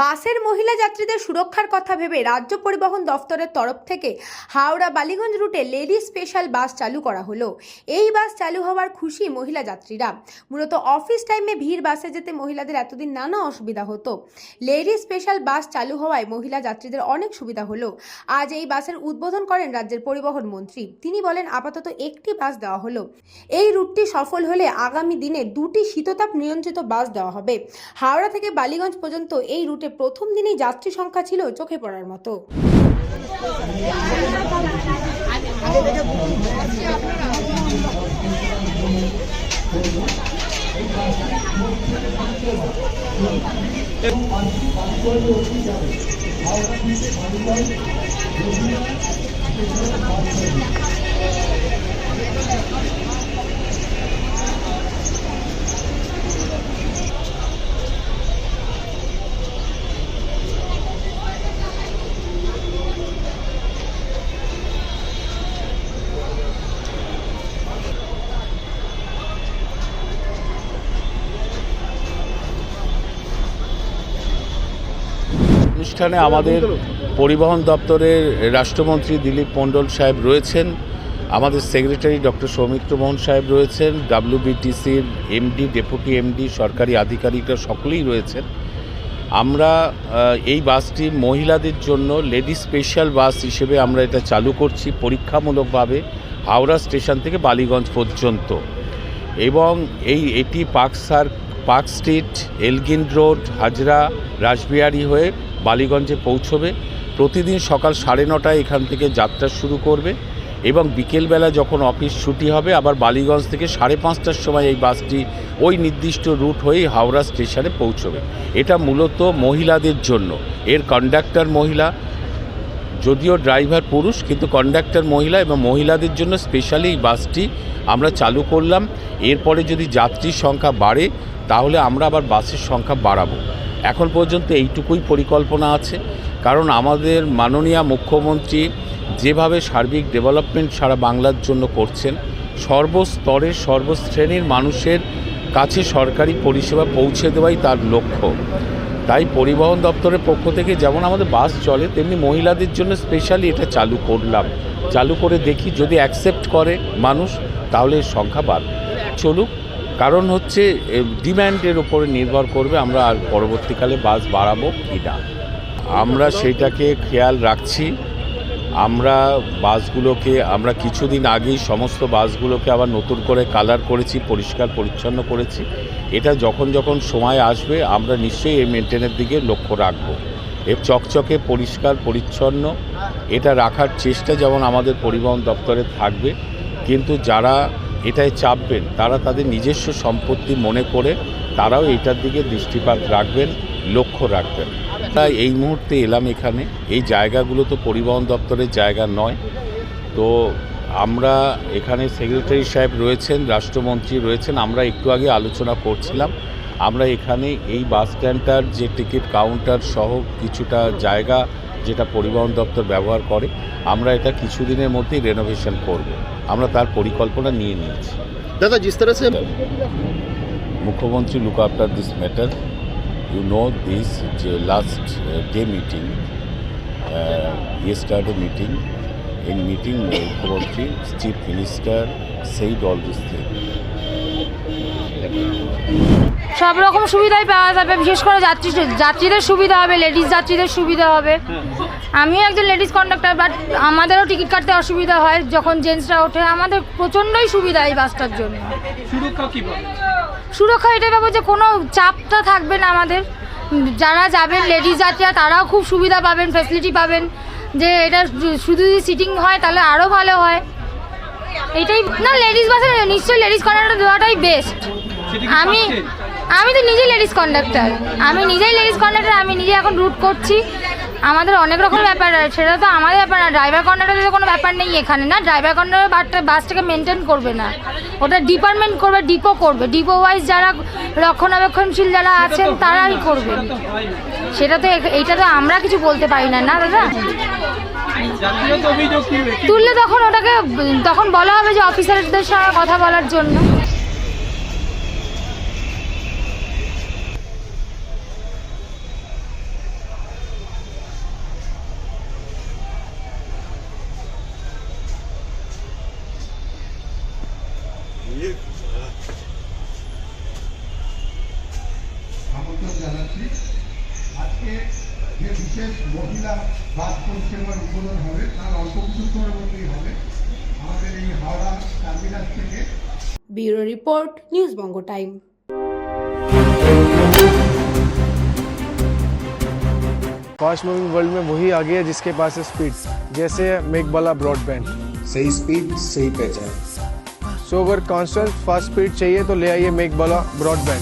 বাসের মহিলা যাত্রীদের সুরক্ষার কথা ভেবে রাজ্য পরিবহন দফতরের তরফ থেকে হাওড়া বালিগঞ্জ রুটে লেডি স্পেশাল বাস চালু করা হলো। এই বাস চালু হওয়ার খুশি মহিলা যাত্রীরা। মূলত অফিস টাইমে ভিড় বাসে যেতে মহিলাদের এতদিন নানা অসুবিধা হতো। লেডি স্পেশাল বাস চালু হওয়ায় মহিলা যাত্রীদের অনেক সুবিধা হলো। আজ এই বাসের উদ্বোধন করেন রাজ্যের পরিবহন মন্ত্রী। তিনি বলেন, আপাতত একটি বাস দেওয়া হলো। এই রুটটি সফল হলে আগামী দিনে দুটি শীততাপ নিয়ন্ত্রিত বাস দেওয়া হবে। হাওড়া থেকে বালিগঞ্জ পর্যন্ত এই রুটে প্রথম দিনেই যাত্রী সংখ্যা ছিল চোখে পড়ার মতো। অনুষ্ঠানে আমাদের পরিবহন দপ্তরের রাষ্ট্রমন্ত্রী দিলীপ মণ্ডল সাহেব রয়েছেন, আমাদের সেক্রেটারি ডক্টর সৌমিত্র মোহন সাহেব রয়েছেন, ডাব্লিউবিটিসির এমডি, ডেপুটি এমডি, সরকারি আধিকারিকরা সকলেই রয়েছেন। আমরা এই বাসটি মহিলাদের জন্য লেডি স্পেশাল বাস হিসেবে আমরা এটা চালু করছি পরীক্ষামূলকভাবে হাওড়া স্টেশন থেকে বালিগঞ্জ পর্যন্ত। এবং এই, এটি park circus, park street, Elgin road, Hazra, Rashbehari হয়ে বালিগঞ্জে পৌঁছবে, প্রতিদিন সকাল সাড়ে নটায় এখান থেকে যাত্রা শুরু করবে এবং বিকেলবেলা যখন অফিস ছুটি হবে, আবার বালিগঞ্জ থেকে সাড়ে পাঁচটার সময় এই বাসটি ওই নির্দিষ্ট রুট হয়েই হাওড়া স্টেশনে পৌঁছবে। এটা মূলত মহিলাদের জন্য। এর কন্ডাক্টর মহিলা, যদিও ড্রাইভার পুরুষ, কিন্তু কন্ডাক্টর মহিলা এবং মহিলাদের জন্য স্পেশালি এই বাসটি আমরা চালু করলাম। এরপরে যদি যাত্রীর সংখ্যা বাড়ে, তাহলে আমরা আবার বাসের সংখ্যা বাড়াবো। এখন পর্যন্ত এইটুকুই পরিকল্পনা আছে। কারণ আমাদের মাননীয় মুখ্যমন্ত্রী যেভাবে সার্বিক ডেভেলপমেন্ট সারা বাংলার জন্য করছেন, সর্বস্তরের সর্বশ্রেণীর মানুষের কাছে সরকারি পরিষেবা পৌঁছে দেওয়াই তার লক্ষ্য। তাই পরিবহন দপ্তরের পক্ষ থেকে যেমন আমাদের বাস চলে, তেমনি মহিলাদের জন্য স্পেশালি এটা চালু করলাম। চালু করে দেখি যদি অ্যাকসেপ্ট করে মানুষ, তাহলে এর সংখ্যা বাড়বে। চলুক কারণ হচ্ছে ডিম্যান্ডের উপরে নির্ভর করবে আমরা আর পরবর্তীকালে বাস বাড়াবো কি না আমরা সেইটাকে খেয়াল রাখছি। আমরা বাসগুলোকে, আমরা কিছুদিন আগেই সমস্ত বাসগুলোকে আবার নতুন করে কালার করেছি, পরিষ্কার, পরিচ্ছন্ন করেছি। এটা যখন যখন সময় আসবে, আমরা নিশ্চয়ই এই মেনটেনের দিকে লক্ষ্য রাখব। এর চকচকে, পরিষ্কার, পরিচ্ছন্ন, এটা রাখার চেষ্টা যেমন আমাদের পরিবহন দপ্তরে থাকবে, কিন্তু যারা এটায় চাপবেন। তারা তাদের নিজস্ব সম্পত্তি মনে করে তারাও এটার দিকে দৃষ্টিপাত রাখবেন, লক্ষ্য রাখবেন। তাই এই মুহূর্তে এলাম এখানে। এই জায়গাগুলো তো পরিবহন দপ্তরের জায়গা নয়। তো আমরা এখানে সেক্রেটারি সাহেব রয়েছেন, রাষ্ট্রমন্ত্রী রয়েছেন, আমরা একটু আগে আলোচনা করছিলাম। আমরা এখানে এই বাস স্ট্যান্ডটার যে টিকিট কাউন্টার সহ কিছুটা জায়গা যেটা পরিবহন দপ্তর ব্যবহার করে আমরা এটা কিছুদিনের মধ্যেই রেনোভেশন করব আমরা তার পরিকল্পনা নিয়ে নিয়েছি दादा जिस तरह से মুখ্যমন্ত্রী look after this matter you know this যে last day meeting yesterday meeting in meeting মুখ্যমন্ত্রী chief minister said all this thing সব রকম সুবিধাই পাওয়া যাবে বিশেষ করে যাত্রী যাত্রীদের সুবিধা হবে লেডিস যাত্রীদের সুবিধা হবে। আমিও একজন লেডিস কন্ডাক্টর বাট আমাদেরও টিকিট কাটতে অসুবিধা হয় যখন জেন্টসরা ওঠে। আমাদের প্রচণ্ডই সুবিধা এই বাসটার জন্য। সুরক্ষা এটাই পাবো যে কোনো চাপটা থাকবে না আমাদের। যারা যাবেন লেডিস যাত্রীরা তারাও খুব সুবিধা পাবেন ফেসিলিটি পাবেন। যে এটা শুধু যদি সিটিং হয় তাহলে আরও ভালো হয়। এটাই না লেডিস বাসে নিশ্চয়ই লেডিস কন্ডাক্টর দেওয়াটাই বেস্ট আমি আমি তো নিজেই লেডিস কন্ডাক্টর আমি নিজেই লেডিস কন্ডাক্টর আমি নিজে এখন রুট করছি। আমাদের অনেক রকম ব্যাপার আছে সেটা তো আমাদের ব্যাপার না। ড্রাইভার কন্ডাক্টরের কোনো ব্যাপার নেই এখানে না? ড্রাইভার কন্ডাক্টর বাসটা বাসটাকে মেনটেন করবে না। ওটা ডিপার্টমেন্ট করবে ডিপো করবে। ডিপো ওয়াইজ যারা রক্ষণাবেক্ষণশীল যারা আছেন তারাই করবে। তো সেটা তো এইটা তো আমরা কিছু বলতে পারি না না দাদা? তো তুললে তখন ওটাকে তখন বলা হবে যে অফিসারদের সঙ্গে কথা বলার জন্য। বিশেষ মহিলা বাস পরিষেবার উদ্বোধন হবে তার অল্প কিছু সময়ের মধ্যেই হবে আমাদের এই হাওড়া টার্মিনাল থেকে bureau report news Banga time fast moving world में वही आ गया जिसके पास है स्पीड जैसे मेक वाला ब्रॉडबैंड सही स्पीड सही पहचान सो अगर कॉन्स्टेंट फास्ट स्पीड चाहिए तो ले आइए मेक वाला ब्रॉडबैंड